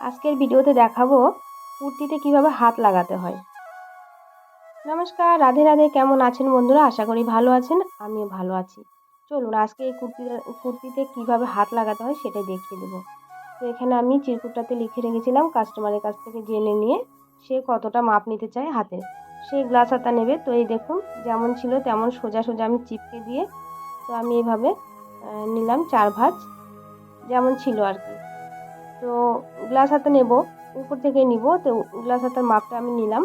আজকের ভিডিওতে দেখাবো কুর্তিতে কীভাবে হাত লাগাতে হয়। নমস্কার, রাধে রাধে, কেমন আছেন বন্ধুরা? আশা করি ভালো আছেন, আমিও ভালো আছি। চলুন, আজকে এই কুর্তি, কুর্তিতে কীভাবে হাত লাগাতে হয় সেটাই দেখিয়ে দেবো। তো এখানে আমি চিরকুটটাতে লিখে রেখেছিলাম, কাস্টমারের কাছ থেকে জেনে নিয়ে সে কতটা মাপ নিতে চায় হাতে। সে গ্লাস হাতা নেবে। তো এই দেখুন, যেমন ছিল তেমন সোজা সোজা আমি চিপকে দিয়ে তো আমি এভাবে নিলাম চার ভাঁজ। যেমন ছিল আর কি। তো গ্লাস হাতে নেব, উপর থেকে নিব, তো গ্লাস হাতের মাপটা আমি নিলাম।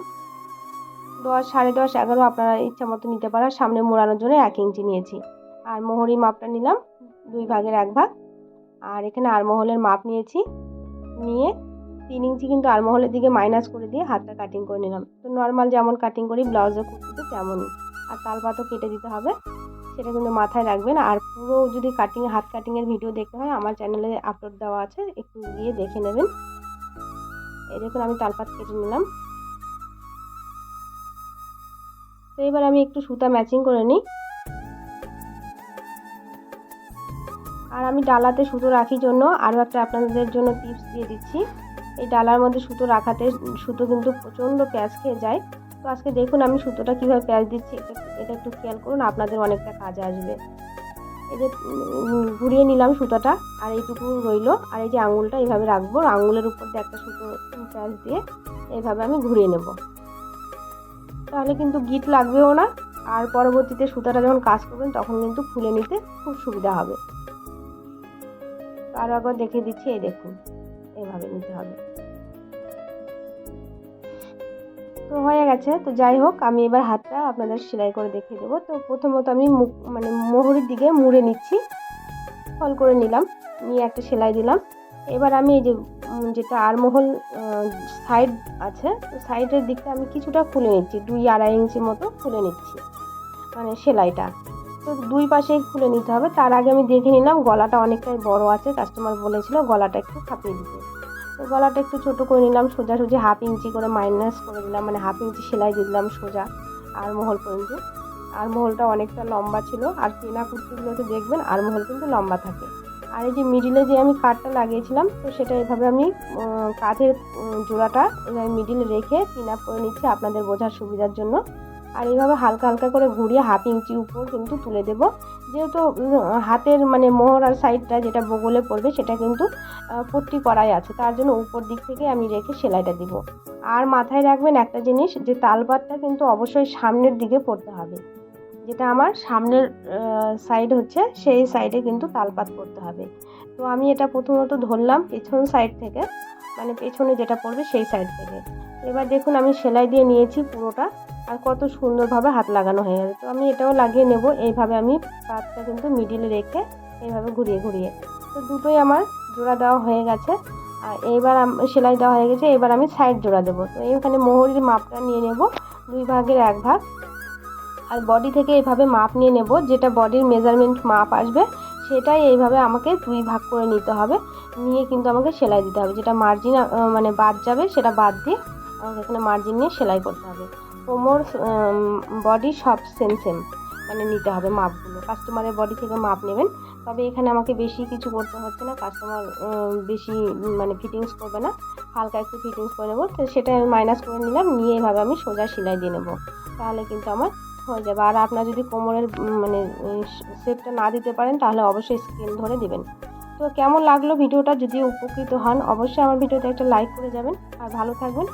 দশ, সাড়ে দশ, এগারো আপনারা ইচ্ছা মতো নিতে পারেন। সামনে মোড়ানোর জন্য এক ইঞ্চি নিয়েছি। আর মোহরি মাপটা নিলাম, দুই ভাগের এক ভাগ। আর এখানে আরমহলের মাপ নিয়েছি, নিয়ে তিন ইঞ্চি কিন্তু আরমহলের দিকে মাইনাস করে দিয়ে হাতটা কাটিং করে নিলাম। তো নর্মাল যেমন কাটিং করি ব্লাউজের কুর্তিতে তেমনই। আর তালপাতও কেটে দিতে হবে। সেটা কিন্তু মাথায় রাখবেন। আর পুরো যদি কাটিং হাত কাটিংয়ের ভিডিও দেখতে হয়, আমার চ্যানেলে আপলোড দেওয়া আছে, একটু গিয়ে দেখে নেবেন। এই দেখুন, আমি তালপাত কেটে নিলাম। তো এবার আমি একটু সুতা ম্যাচিং করে নিই। আর আমি ডালাতে সুতো রাখি জন্য আরও একটা আপনাদের জন্য টিপস দিয়ে দিচ্ছি। এই ডালার মধ্যে সুতো রাখাতে, সুতো কিন্তু প্রচণ্ড প্যাঁচ খেয়ে যায়। তো আজকে দেখুন আমি সুতোটা কীভাবে প্যাঁচ দিচ্ছি, এটা একটু খেয়াল করুন, আপনাদের অনেকটা কাজে আসবে। এই যে ঘুরিয়ে নিলাম সুতোটা, আর এইটুকু রইল। আর এই যে আঙুলটা এইভাবে রাখব। আঙুলের উপর দিয়ে একটা সুতো প্যাঁচ দিয়ে এইভাবে আমি ঘুরিয়ে নেব। তাহলে কিন্তু গিট লাগবেও না। আর পরবর্তীতে সুতাটা যখন কাজ করবেন, তখন কিন্তু খুলে নিতে খুব সুবিধা হবে। আরও একবার দেখে দিচ্ছি, এই দেখুন, এভাবে নিতে হবে। তো হয়ে গেছে। তো যাই হোক, আমি এবার হাতটা আপনাদের সেলাই করে দেখিয়ে দেবো। তো প্রথমত আমি মানে মোহরের দিকে মুড়ে নিচ্ছি। ফল করে নিলাম, নিয়ে একটা সেলাই দিলাম। এবার আমি এই যে যেটা আরমহল সাইড আছে, তো সাইডের দিকটা আমি কিছুটা খুলে নিচ্ছি। দুই আড়াই ইঞ্চি মতো খুলে নিচ্ছি মানে সেলাইটা। তো দুই পাশেই খুলে নিতে হবে। তার আগে আমি দেখে নিলাম, গলাটা অনেকটাই বড় আছে। কাস্টমার বলেছিল গলাটা একটু ফাঁপিয়ে দিতে। তো গলাটা একটু ছোটো করে নিলাম, সোজা সোজাসুজি হাফ ইঞ্চি করে মাইনাস করে দিলাম মানে হাফ ইঞ্চি সেলাই দিয়ে দিলাম সোজা আর মহল পর্যন্ত। আর মহলটা অনেকটা লম্বা ছিল, আর কেনা কুর্তিগুলোতে দেখবেন আর মহল কিন্তু লম্বা থাকে। আর এই যে মিডিলে যে আমি কাঠটা লাগিয়েছিলাম, তো সেটা এভাবে আমি কাঠের জোড়াটা এভাবে মিডিলে রেখে পিন আপ করে নিচ্ছি আপনাদের বোঝার সুবিধার জন্য। আর এইভাবে হালকা হালকা করে ঘুরিয়ে হাফ ইঞ্চি উপর কিন্তু তুলে দেব। যেহেতু হাতের মানে মোহরার সাইডটা যেটা বগলে পড়বে, সেটা কিন্তু পট্টি করাই আছে। তার জন্য উপর দিক থেকে আমি রেখে সেলাইটা দিব। আর মাথায় রাখবেন একটা জিনিস, যে তালপাতটা কিন্তু অবশ্যই সামনের দিকে পড়তে হবে। যেটা আমার সামনের সাইড হচ্ছে, সেই সাইডে কিন্তু তালপাত করতে হবে। তো আমি এটা প্রথমত ধরলাম পেছন সাইড থেকে মানে পেছনে যেটা পড়বে সেই সাইড থেকে। এবার দেখুন আমি সেলাই দিয়ে নিয়েছি পুরোটা, আর কত সুন্দরভাবে হাত লাগানো হয়ে গেছে। তো আমি এটাও লাগিয়ে নেব, এইভাবে আমি পাতটা কিন্তু মিডিলে রেখে এইভাবে ঘুরিয়ে ঘুরিয়ে। তো দুটোই আমার জোড়া দেওয়া হয়ে গেছে, আর এইবার সেলাই দেওয়া হয়ে গেছে, এবার আমি সাইড জোড়া দেবো। তো এইখানে মোহরির মাপটা নিয়ে নেব, দুই ভাগের এক ভাগ। আর বডি থেকে এইভাবে মাপ নিয়ে নেব, যেটা বডির মেজারমেন্ট মাপ আসবে, সেটাই এইভাবে আমাকে দুই ভাগ করে নিতে হবে। নিয়ে কিন্তু আমাকে সেলাই দিতে হবে, যেটা মার্জিন মানে বাদ যাবে, সেটা বাদ দিয়ে আমাকে এখানে মার্জিন নিয়ে সেলাই করতে হবে। কোমর বডি সব সেম সেম মানে নিতে হবে মাপগুলো। কাস্টমারের বডি থেকে মাপ নেবেন। তবে এখানে আমাকে বেশি কিছু করতে হচ্ছে না। কাস্টমার বেশি মানে ফিটিংস করবে না। হালকা একটু ফিটিংস করে নেব। তো সেটা আমি মাইনাস করে নিলাম। নিয়ে এভাবে আমি সোজা সেলাই দিয়ে নেব। তাহলে কিন্তু আমার হয়ে যাবে। আর আপনার যদি কোমরের মানে শেপটা না দিতে পারেন, তাহলে অবশ্যই স্ক্রিন ধরে দেবেন। তো কেমন লাগল ভিডিওটা? যদি উপকৃত হন, অবশ্যই আমার ভিডিওতে একটা লাইক করে যাবেন। আর ভালো থাকবেন।